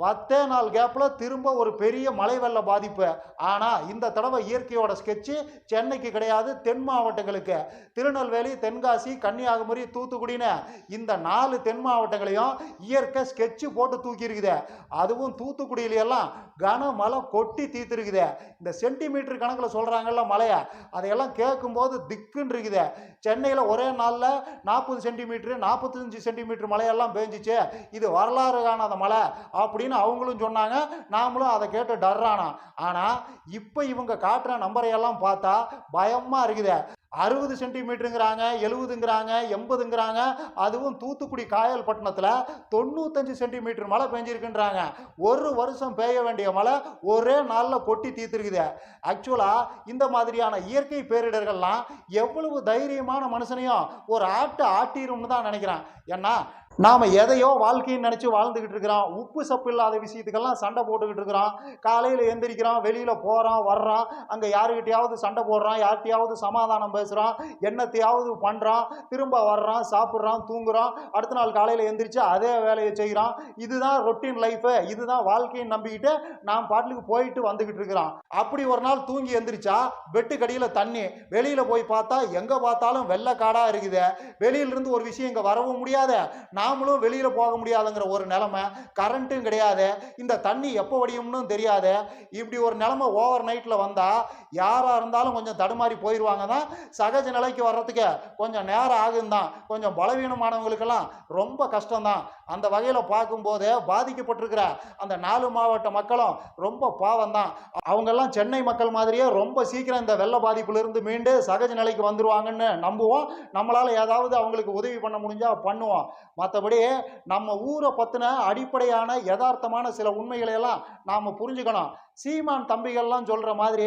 பத்தே நாள் கேப்பில் திரும்ப ஒரு பெரிய மழை வெள்ள பாதிப்பு. ஆனால் இந்த தடவை இயற்கையோட ஸ்கெட்சு சென்னைக்கு கிடையாது தென் மாவட்டங்களுக்கு. திருநெல்வேலி தென்காசி கன்னியாகுமரி தூத்துக்குடின்னு இந்த நாலு தென் மாவட்டங்களையும் இயற்கை ஸ்கெட்சு போட்டு தூக்கியிருக்குது. அதுவும் தூத்துக்குடியிலெல்லாம் கனமழை கொட்டி தீர்த்துருக்குது இந்த சென்டிமீட்டர் கணக்கில் சொல்கிறாங்கல்ல மழையை அதையெல்லாம் கேட்கும்போது திக்குன்னு இருக்குது. சென்னையில் ஒரே நாளில் நாற்பது சென்டிமீட்ரு நாற்பத்தஞ்சு சென்டிமீட்டர் மழையெல்லாம் பெஞ்சிச்சு. இது வரலாறு காணாத மழை. அப்படின்னு அவங்களும் சொன்னாங்க. நாமளும் அதை கேட்டு டர்றானா ஆனால் இப்போ இவங்க காட்டுற நம்பரையெல்லாம் பார்த்தா பயமாக இருக்குது. அறுபது சென்டிமீட்டருங்கிறாங்க எழுபதுங்கிறாங்க எண்பதுங்கிறாங்க அதுவும் தூத்துக்குடி காயல்பட்டினத்தில் தொண்ணூத்தஞ்சு சென்டிமீட்டர் மழை பெஞ்சிருக்குன்றாங்க. ஒரு வருஷம் பெய்ய வேண்டிய மழை ஒரே நாளில் கொட்டி தீர்த்துருக்குது. ஆக்சுவலாக இந்த மாதிரியான இயற்கை பேரிடர்கள்லாம் எவ்வளவு தைரியமான மனுஷனையும் ஒரு ஆட்டை ஆட்டிரும்னு தான் நினைக்கிறேன். ஏன்னா நாம் எதையோ வாழ்க்கைன்னு நினச்சி வாழ்ந்துக்கிட்டு இருக்கிறோம் உப்பு சப்பு இல்லாத விஷயத்துக்கெல்லாம் சண்டை போட்டுக்கிட்டு இருக்கிறோம் காலையில் எந்திரிக்கிறோம் வெளியில் போகிறோம் வர்றோம் அங்கே யாருக்கிட்டையாவது சண்டை போடுறோம் யார்கிட்டையாவது சமாதானம் பேசுகிறோம் என்னத்தையாவது பண்ணுறோம் திரும்ப வர்றோம் சாப்பிட்றோம் தூங்குறோம் அடுத்த நாள் காலையில் எந்திரிச்சு அதே வேலையை செய்கிறோம் இதுதான் ரொட்டீன் லைஃபு இதுதான் வாழ்க்கைன்னு நம்பிக்கிட்டு நாம் பாட்டுக்கு போயிட்டு வந்துக்கிட்டு இருக்கிறோம் அப்படி ஒரு நாள் தூங்கி எந்திரிச்சா பெட்டு கடியில் தண்ணி. வெளியில் போய் பார்த்தா எங்கே பார்த்தாலும் வெள்ளை காடாக இருக்குது. வெளியிலிருந்து ஒரு விஷயம் இங்கே வரவும் முடியாது. நாமளும் வெளியில் போக முடியாதுங்கிற ஒரு நிலமை கரண்ட்டும் கிடையாது. இந்த தண்ணி எப்போ வடியும்னு தெரியாது. இப்படி ஒரு நிலமை ஓவர் நைட்டில் வந்தால் யாராக இருந்தாலும் கொஞ்சம் தடுமாறி போயிடுவாங்க தான் சகஜ நிலைக்கு வர்றதுக்கு கொஞ்சம் நேரம் ஆகும் தான் கொஞ்சம் பலவீனமானவங்களுக்கெல்லாம் ரொம்ப கஷ்டம்தான். அந்த வகையில் பார்க்கும்போது பாதிக்கப்பட்டிருக்கிற அந்த நாலு மாவட்ட மக்களும் ரொம்ப பாவம் தான் அவங்கெல்லாம் சென்னை மக்கள் மாதிரியே ரொம்ப சீக்கிரம் இந்த வெள்ள பாதிப்பிலிருந்து மீண்டு சகஜ நிலைக்கு வந்துடுவாங்கன்னு நம்புவோம். நம்மளால் ஏதாவது அவங்களுக்கு உதவி பண்ண முடிஞ்சால் பண்ணுவோம். மற்ற மற்றபடி நம்ம ஊரை பற்றின அடிப்படையான யதார்த்தமான சில உண்மைகளை எல்லாம் நாம் புரிஞ்சுக்கணும். சீமான் தம்பிகள்லாம் சொல்கிற மாதிரி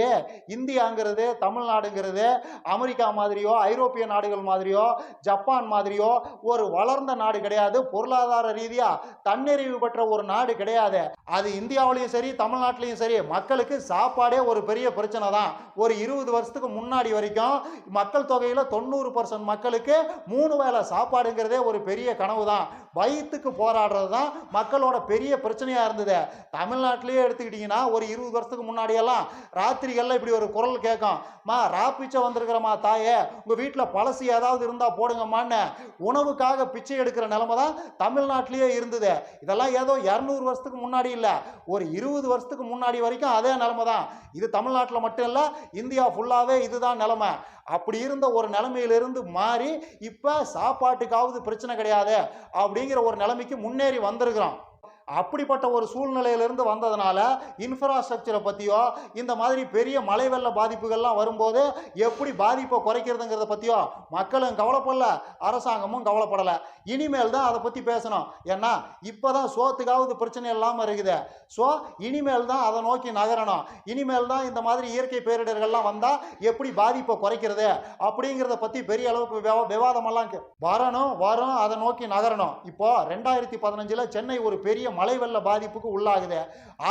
இந்தியாங்கிறது தமிழ்நாடுங்கிறது அமெரிக்கா மாதிரியோ ஐரோப்பிய நாடுகள் மாதிரியோ ஜப்பான் மாதிரியோ ஒரு வளர்ந்த நாடு கிடையாது. பொருளாதார ரீதியாக தன்னிறைவு பெற்ற ஒரு நாடு கிடையாது. அது இந்தியாவிலையும் சரி தமிழ்நாட்டிலையும் சரி மக்களுக்கு சாப்பாடே ஒரு பெரிய பிரச்சனை தான். ஒரு இருபது வருஷத்துக்கு முன்னாடி வரைக்கும் மக்கள் தொகையில் தொண்ணூறு பர்சன்ட் மக்களுக்கு மூணு வேளை சாப்பாடுங்கிறதே ஒரு பெரிய கனவு தான். வயிற்றுக்கு போராடுறது தான் மக்களோட பெரிய பிரச்சனையாக இருந்தது. தமிழ்நாட்டிலேயே எடுத்துக்கிட்டிங்கன்னா ஒரு இருபது வருஷத்துக்கு முன்னாடியெல்லாம் ராத்திரிகளில் இப்படி ஒரு குரல் கேட்கும். மா பிச்சை வந்திருக்கிறம்மா தாயே. உங்கள் வீட்டில் பழசு ஏதாவது இருந்தால் போடுங்கம்மான்னு உணவுக்காக பிச்சை எடுக்கிற நிலைமை தான் தமிழ்நாட்டிலேயே இருந்தது. இதெல்லாம் ஏதோ இரநூறு வருஷத்துக்கு முன்னாடி இல்லை. ஒரு இருபது வருஷத்துக்கு முன்னாடி வரைக்கும் அதே நிலைமை தான். இது தமிழ்நாட்டில் மட்டும் இல்லை இந்தியா ஃபுல்லாகவே இதுதான் நிலைமை. அப்படி இருந்த ஒரு நிலைமையிலிருந்து மாறி இப்போ சாப்பாட்டுக்காவது பிரச்சனை கிடையாது. அப்படிங்கிற ஒரு நிலைமைக்கு முன்னேறி வந்திருக்கிறோம். அப்படிப்பட்ட ஒரு சூழ்நிலையிலிருந்து வந்ததுனால இன்ஃப்ராஸ்ட்ரக்சரை பற்றியோ இந்த மாதிரி பெரிய மழை வெள்ள பாதிப்புகள்லாம் வரும்போது எப்படி பாதிப்பை குறைக்கிறதுங்கிறத பற்றியோ மக்களும் கவலைப்படல அரசாங்கமும் கவலைப்படலை. இனிமேல் தான் அதை பற்றி பேசணும். ஏன்னா இப்போ தான் சோத்துக்காவது பிரச்சனை இல்லாமல் இருக்குது. ஸோ இனிமேல் தான் அதை நோக்கி நகரணும். இனிமேல் தான் இந்த மாதிரி இயற்கை பேரிடர்கள்லாம் வந்தால் எப்படி பாதிப்பை குறைக்கிறது அப்படிங்கிறத பற்றி பெரிய அளவுக்கு விவாதமெல்லாம் வரணும் வரும் அதை நோக்கி நகரணும். இப்போ ரெண்டாயிரத்தி பதினஞ்சில் சென்னை ஒரு பெரிய மழை வெள்ள பாதிப்புக்கு உள்ளாகுது.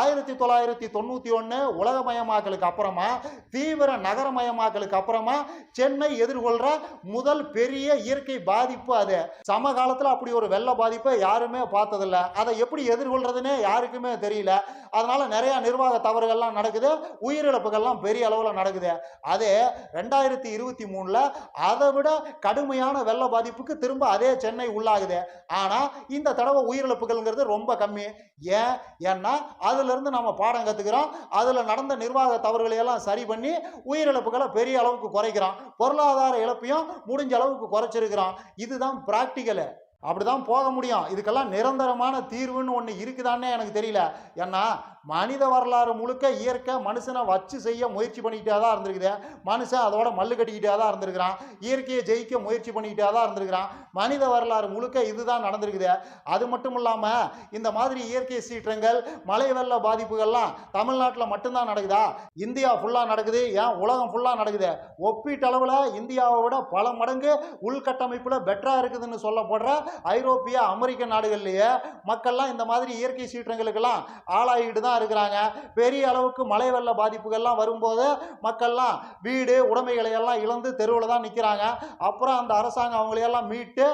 ஆயிரத்தி தொள்ளாயிரத்தி தொண்ணூற்றி ஒன்று உலகமயமாக்கலுக்கு அப்புறமா தீவிர நகரமயமாக்கலுக்கு அப்புறமா சென்னை எதிர்கொள்கிற முதல் பெரிய இயற்கை பாதிப்பு அது. சமகாலத்தில் அப்படி ஒரு வெள்ள பாதிப்பை யாருமே பார்த்ததில்ல. அதை எப்படி எதிர்கொள்றதுன்னே யாருக்குமே தெரியல. அதனால நிறைய நிர்வாக தவறுகள்லாம் நடக்குது. உயிரிழப்புகள்லாம் பெரிய அளவில் நடக்குது. அதே ரெண்டாயிரத்தி இருபத்தி மூணில் அதை விட கடுமையான வெள்ள பாதிப்புக்கு திரும்ப அதே சென்னை உள்ளாகுது. ஆனால் இந்த தடவை உயிரிழப்புகள்ங்கிறது ரொம்ப கம்மி. ஏன்? ஏன்னா அதிலிருந்து நம்ம பாடம் கற்றுக்கிறோம் அதில் நடந்த நிர்வாக தவறுகளை எல்லாம் சரி பண்ணி உயிரிழப்புகளை பெரிய அளவுக்கு குறைக்கிறோம் பொருளாதார இழப்பையும் முடிஞ்ச அளவுக்கு குறைச்சிருக்கிறோம் இதுதான் ப்ராக்டிக்கலு அப்படி தான் போக முடியும். இதுக்கெல்லாம் நிரந்தரமான தீர்வுன்னு ஒன்று இருக்குதான்னே எனக்கு தெரியல. ஏன்னா மனித வரலாறு முழுக்க இயற்கை மனுஷனை வச்சு செய்ய முயற்சி பண்ணிக்கிட்டே தான் இருந்திருக்குது. மனுஷன் அதோட மல்லு கட்டிக்கிட்டே தான் இருந்திருக்கிறான். இயற்கையை ஜெயிக்க முயற்சி பண்ணிக்கிட்டே தான் இருந்திருக்கிறான். மனித வரலாறு முழுக்க இதுதான் நடந்திருக்குது. அது மட்டும் இல்லாமல் இந்த மாதிரி இயற்கை சீற்றங்கள் மழை வெள்ள பாதிப்புகள்லாம் தமிழ்நாட்டில் மட்டும்தான் நடக்குதா? இந்தியா ஃபுல்லாக நடக்குது. ஏன்? உலகம் ஃபுல்லாக நடக்குது. ஒப்பீட்டளவில் இந்தியாவை விட பல மடங்கு உள்கட்டமைப்பில் பெட்டராக இருக்குதுன்னு சொல்லப்படுற ஐரோப்பிய அமெரிக்க நாடுகள்லேயே மக்கள்லாம் இந்த மாதிரி இயற்கை சீற்றங்களுக்கெல்லாம் ஆளாகிட்டு தான் இருக்கிறாங்க. பெரிய அளவுக்கு மழை வெள்ள பாதிப்புகள்லாம் வரும்போது மக்கள்லாம் வீடு உடைமைகளை எல்லாம் இழந்து தெருவில் தான் நிற்கிறாங்க அப்புறம் அந்த அரசாங்கம் அவங்களையெல்லாம் மீட்டு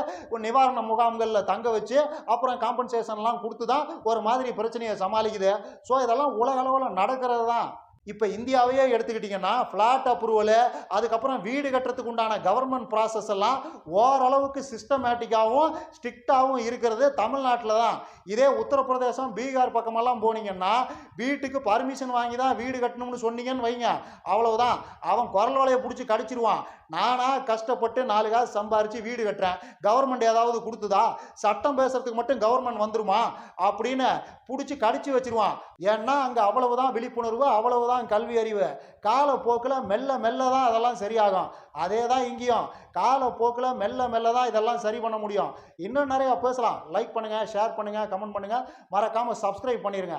நிவாரண முகாம்களில் தங்க வச்சு அப்புறம் காம்பன்சேஷன்லாம் கொடுத்து தான் ஒரு மாதிரி பிரச்சனையை சமாளிக்குது. ஸோ இதெல்லாம் உலக அளவில் நடக்கிறது தான் இப்போ இந்தியாவையே எடுத்துக்கிட்டிங்கன்னா ஃப்ளாட் அப்ரூவலு அதுக்கப்புறம் வீடு கட்டுறதுக்கு உண்டான கவர்மெண்ட் ப்ராசஸ் எல்லாம் ஓரளவுக்கு சிஸ்டமேட்டிக்காகவும் ஸ்ட்ரிக்டாகவும் இருக்கிறது தமிழ்நாட்டில் தான். இதே உத்தரப்பிரதேசம் பீகார் பக்கமெல்லாம் போனீங்கன்னா வீட்டுக்கு பர்மிஷன் வாங்கி தான் வீடு கட்டணும்னு சொன்னீங்கன்னு வைங்க. அவ்வளவுதான். அவன் குரல் வலையை பிடிச்சி கடிச்சிருவான். நானாக கஷ்டப்பட்டு நாலு காசு சம்பாரித்து வீடு கட்டுறேன். கவர்மெண்ட் ஏதாவது கொடுத்துதா? சட்டம் பேசுறதுக்கு மட்டும் கவர்மெண்ட் வந்துருமா? அப்படின்னு பிடிச்சி கடிச்சு வச்சிருவான். ஏன்னா அங்கே அவ்வளவுதான் விழிப்புணர்வு அவ்வளவுதான் கல்வி அறிவு. காலப்போக்கில் மெல்ல மெல்ல தான் அதெல்லாம் சரியாகும். அதே தான் இங்கேயும். காலப்போக்கில் மெல்ல மெல்ல தான் இதெல்லாம் சரி பண்ண முடியும். இன்னும் நிறையா பேசலாம். லைக் பண்ணுங்கள் ஷேர் பண்ணுங்கள் கமெண்ட் பண்ணுங்கள் மறக்காமல் சப்ஸ்கிரைப் பண்ணிடுங்க